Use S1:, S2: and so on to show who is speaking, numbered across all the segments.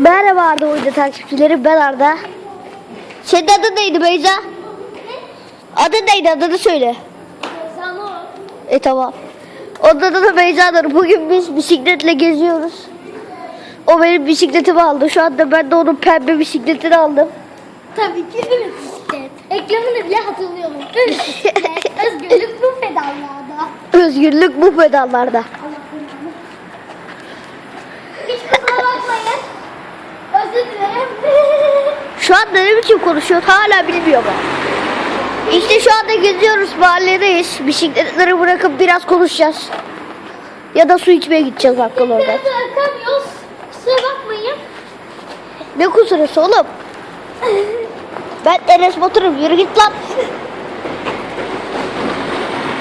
S1: Merhaba Arda Oyunda takipçileri ben Arda. Senin adın neydi Beyza? Adın neydi adını söyle.
S2: Zano.
S1: E tamam. Onun adı da Beyza'dır. Bugün biz bisikletle geziyoruz. O benim bisikletimi aldı. Şu anda ben de onun pembe bisikletini aldım.
S2: Tabii ki bir bisiklet. Eklemini bile hatırlıyorum. Özgürlük bu pedallarda.
S1: Özgürlük bu pedallarda.
S2: Allah belanı. Hiç kusura bakmayın. Özür dilerim.
S1: Şu anda ne biçim konuşuyor hala bilmiyor ben. İşte şu anda geziyoruz mahalledeyiz. Bisikletleri bırakıp biraz konuşacağız. Ya da su içmeye gideceğiz bakkal orada.
S2: Biz bırakamıyoruz. Kusura bakmayın.
S1: Ne kusurası oğlum? Ben Enes Batur'um yürü git lan.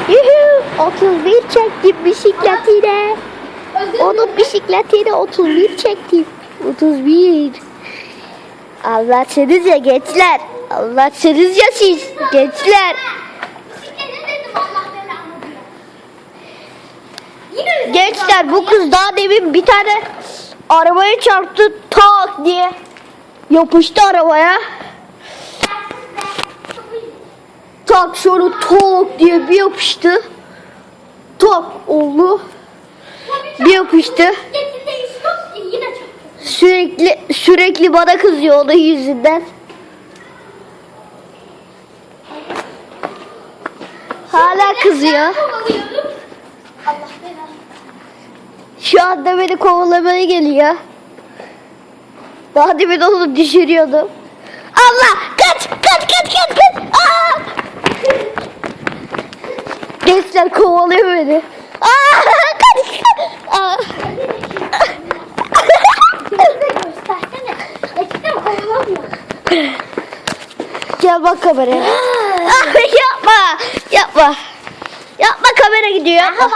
S1: Yuhu, 31 çektim bisikletine.
S2: Özür
S1: Onun
S2: dilerim.
S1: bisikletine 31 çektim. 31. Anlatsanız ya gençler. Anlatsanız ya siz gençler. Gençler bu kız daha demin bir tane arabaya çarptı tak diye. Yapıştı arabaya. Tak şöyle tok diye bir yapıştı. Tak oldu. Bir yapıştı. Sürekli sürekli bana kızıyor onun yüzünden. Hala kızıyor. Şu anda beni kovalamaya geliyor. Daha demin onu düşürüyordum. Allah kaç kaç kaç kaç kaç. Aa! Gençler kovalıyor beni. Aa, kaç. Aa. Bak kameraya. Ah, yapma. Yapma. Yapma kamera gidiyor. Yapma.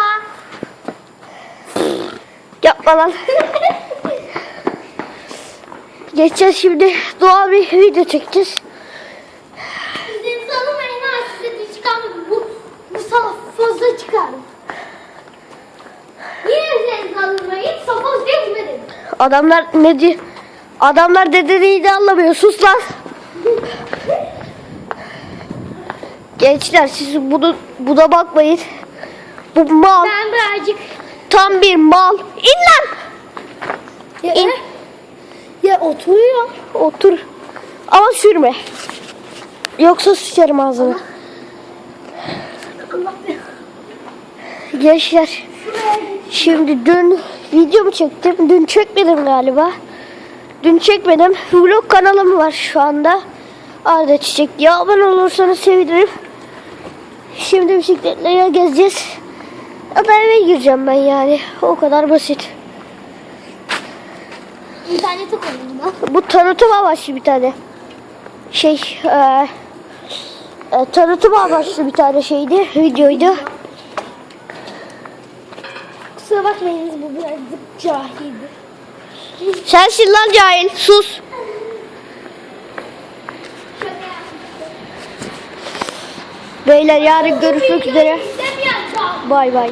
S1: Yapma lan. Geçeceğiz şimdi doğal bir video çekeceğiz.
S2: Sizin tanımayın ha size de çıkarmadım. Bu, bu salak fazla çıkardım. Niye sen tanımayın? Safaz geçmedim.
S1: Adamlar ne diyor? Adamlar dediğini anlamıyor. Sus lan. Gençler siz bunu buna bakmayın. Bu mal.
S2: Ben birazcık
S1: Tam bir mal. İn lan.
S2: ya,
S1: İn.
S2: ya oturuyor.
S1: Otur. Ama sürme. Yoksa sıçarım
S2: be.
S1: Gençler. Şimdi dün video mu çektim? Dün çekmedim galiba. Dün çekmedim. Vlog kanalım var şu anda. Arda Çiçek diye abone olursanız sevinirim. Şimdi bisikletle gezeceğiz. Ya da eve gireceğim ben yani. O kadar basit.
S2: İnternete koydum ben.
S1: Bu tanıtım amaçlı bir tane. Şey, e, e, tanıtım amaçlı bir tane şeydi, videoydu.
S2: Kusura bakmayınız bu birazcık cahildi.
S1: Sensin lan cahil, sus. Beyler yarın görüşmek üzere. Bay bay.